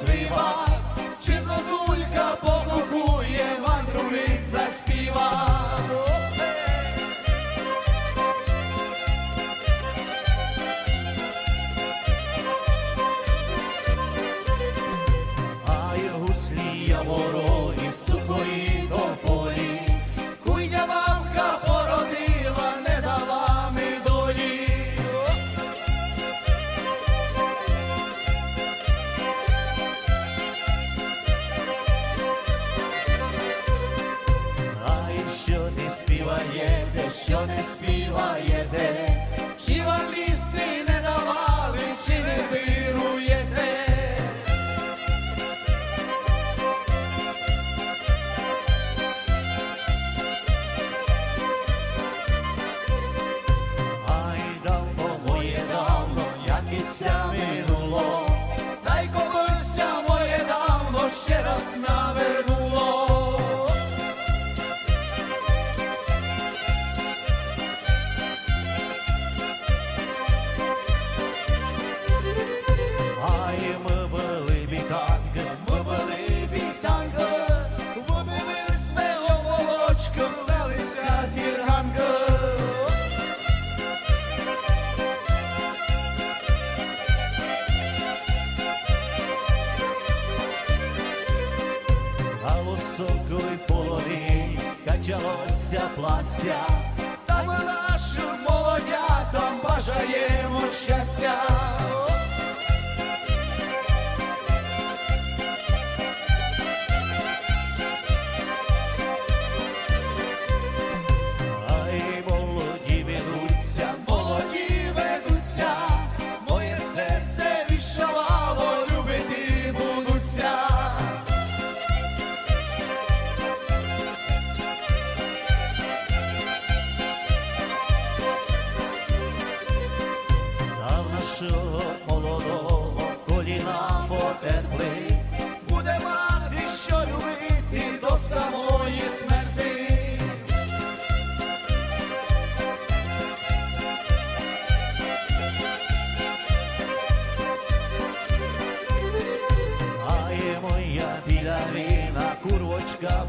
розвива, чи зозулька покукує, мандрівник заспіва. А й гуслі я сухої що не співаєте, чи вам качалося пластя, та ми нашим молодятам бажаємо щастя.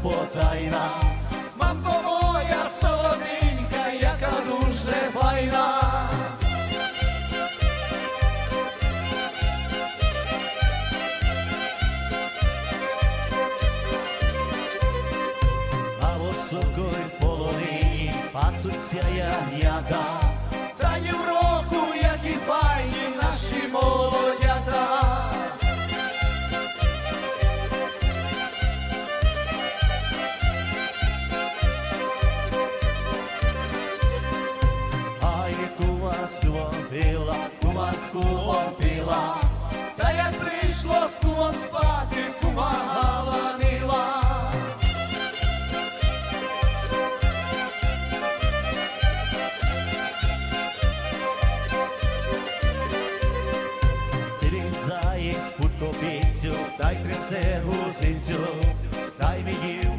Потайна, мамко моя солоденька, яка дуже файна. а високої полонині пасуться ягнята, та ні в яку вас вопила, кума з та як прийшло з кумом спати, кума галадила. Сидить заєць під копицю, дай трясе гусицю, дай мені